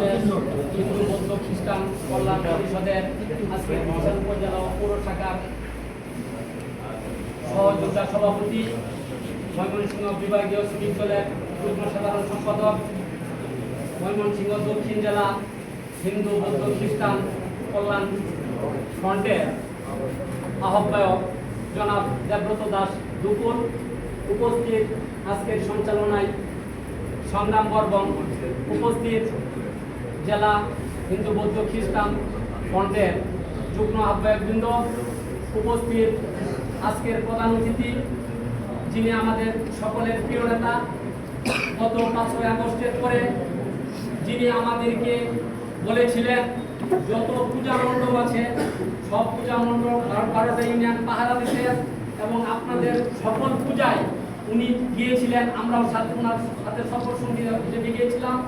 হিন্দু বৌদ্ধ খ্রিস্টান কল্যাণ পরিষদের আজকে উপজেলা পৌর শাখার সহযোগিতা সভাপতি, ময়মনসিংহ বিভাগীয় শ্রমিক দলের যুগ্ম সাধারণ সম্পাদক, ময়মনসিংহ দক্ষিণ জেলা হিন্দু বৌদ্ধ খ্রিস্টান কল্যাণ ফ্রন্টের আহ্বায়ক জনাব দেবব্রত দাস দুপুর উপস্থিত আজকের সঞ্চালনায় সংগ্রাম বর্বন উপস্থিত জেলা হিন্দু, বৌদ্ধ, খ্রিস্টান ফ্রন্টের যুগ্ম আহ্বায়কবৃন্দ উপস্থিত। আজকের প্রধান অতিথি যিনি আমাদের সকলের প্রিয় নেতা, গত পাঁচই আগস্টের পরে যিনি আমাদেরকে বলেছিলেন, যত পূজা মণ্ডপ আছে, সব পূজা মণ্ডপ ভারত ইউনিয়ন পাহারা দিতে এবং আপনাদের সকল পূজায় উনি গিয়েছিলেন। আমরাও সাথে, ওনার সাথে সফর সঙ্গী হিসেবে গিয়েছিলাম।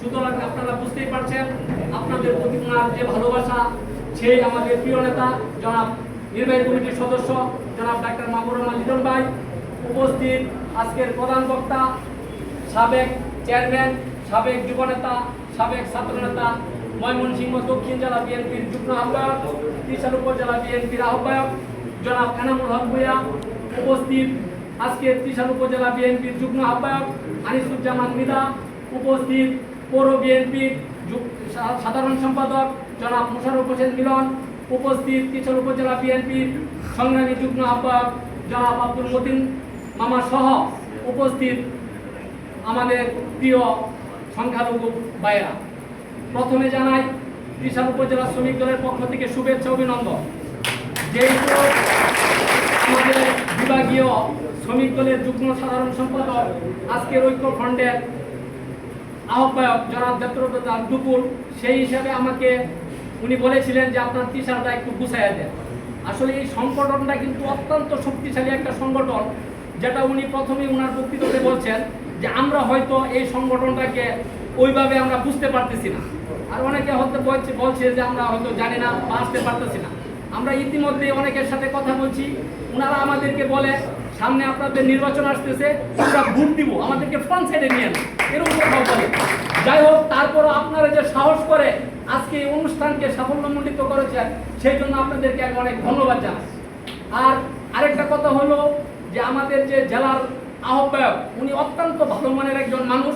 সুতরাং আপনারা বুঝতেই পারছেন, আপনাদের প্রতি যে ভালোবাসা, সেই আমাদের প্রিয় নেতা, জনাব নির্বাহী কমিটির সদস্য, জনাব ডাক্তার মাহবুর রহমান লিটন ভাই, উপস্থিত আজকের প্রধান বক্তা, সাবেক চেয়ারম্যান, সাবেক যুবনেতা, সাবেক ছাত্রনেতা, ময়মনসিংহ দক্ষিণ জেলা বিএনপির যুগ্ম আহ্বায়ক ত্রিশাল উপজেলা বিএনপির আহ্বায়ক, জনাব এনামুল হক ভূঁইয়া, উপস্থিত আজকের ত্রিশাল উপজেলা বিএনপির যুগ্ম আহ্বায়ক, আনিসুজ্জামান মিদা, উপস্থিত পৌর বিএনপির সাধারণ সম্পাদক জনাব মোশারফ হোসেন মিলন, উপস্থিত কিশোর উপজেলা বিএনপির সংগ্রামী যুগ্ম আহ্বায়ক জনাব আব্দুল মতিন মামা সহ উপস্থিত আমাদের প্রিয় সংখ্যালঘু ভাইয়েরা। প্রথমে জানাই ত্রিশাল উপজেলা শ্রমিক দলের পক্ষ থেকে শুভেচ্ছা, অভিনন্দন। যেহেতু আমাদের বিভাগীয় শ্রমিক দলের যুগ্ম সাধারণ সম্পাদক আজকের ঐক্য ফ্রন্টের আহ্বায়ক জনাব দত্তরত দুপুর, সেই হিসাবে আমাকে উনি বলেছিলেন যে আপনার টিশার্টটা একটু গুছাইয়া দেন। আসলে এই সংগঠনটা কিন্তু অত্যন্ত শক্তিশালী একটা সংগঠন, যেটা উনি প্রথমেই ওনার বক্তৃতাতে বলছেন যে আমরা হয়তো এই সংগঠনটাকে ওইভাবে আমরা বুঝতে পারতেছি না। আর অনেকে হয়তো বলছে বলছে যে আমরা হয়তো জানি না বা আসতে পারতেছি না। আমরা ইতিমধ্যে অনেকের সাথে কথা বলছি। ওনারা আমাদেরকে বলে, সামনে আপনাদের নির্বাচন আসতেছে, আমরা ভোট দিব, আমাদেরকে ফ্রন্ট সাইডে নিয়ে এরকম কথা বলে। যাই হোক, তারপরও আপনারা যে সাহস করে আজকে এই অনুষ্ঠানকে সাফল্যমণ্ডিত করেছেন, সেই জন্য আপনাদেরকে আমি অনেক ধন্যবাদ জানাই আর আরেকটা কথা হলো যে আমাদের যে জেলার আহ্বায়ক, উনি অত্যন্ত ভালো মনের একজন মানুষ।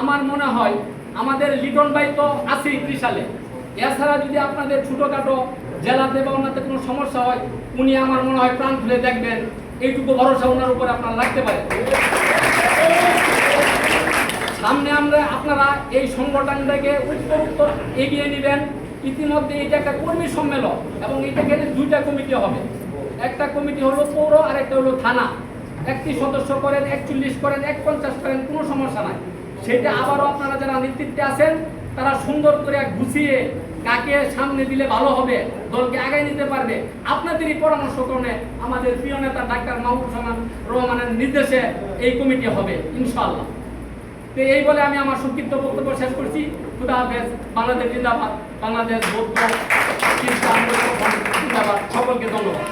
আমার মনে হয় আমাদের লিটন ভাই তো আছেই ত্রিশালে। এছাড়া যদি আপনাদের ছোটোখাটো জেলাতে বা ওনাতে কোনো সমস্যা হয়, উনি আমার মনে হয় প্রাণ খুলে দেখবেন। এইটুকু ভরসা ওনার উপরে আপনার লাগতে পারে। সামনে আমরা আপনারা এই সংগঠনটাকে উত্তর এগিয়ে নেবেন। ইতিমধ্যে এটা একটা কর্মী সম্মেলন এবং এটাকে দুইটা কমিটি হবে। একটা কমিটি হলো পৌর আর একটা হলো থানা। একটি সদস্য করেন, একচল্লিশ করেন এক পঞ্চাশ করেন, কোনো সমস্যা নাই। সেটা আবারও আপনারা যারা নেতৃত্বে আছেন তারা সুন্দর করে গুছিয়ে কাকে সামনে দিলে ভালো হবে, দলকে আগায় নিতে পারবে। আপনাদেরই পরামর্শ ক্রমে আমাদের প্রিয় নেতা ডাক্তার মাহবুব রহমান রহমানের নির্দেশে এই কমিটি হবে ইনশাল্লাহ তো এই বলে আমি আমার সংক্ষিপ্ত বক্তব্য শেষ করছি। খুদা হাফেজ, বাংলাদেশ জিন্দাবাদ, বাংলাদেশ বৌদ্ধ সকলকে ধন্যবাদ।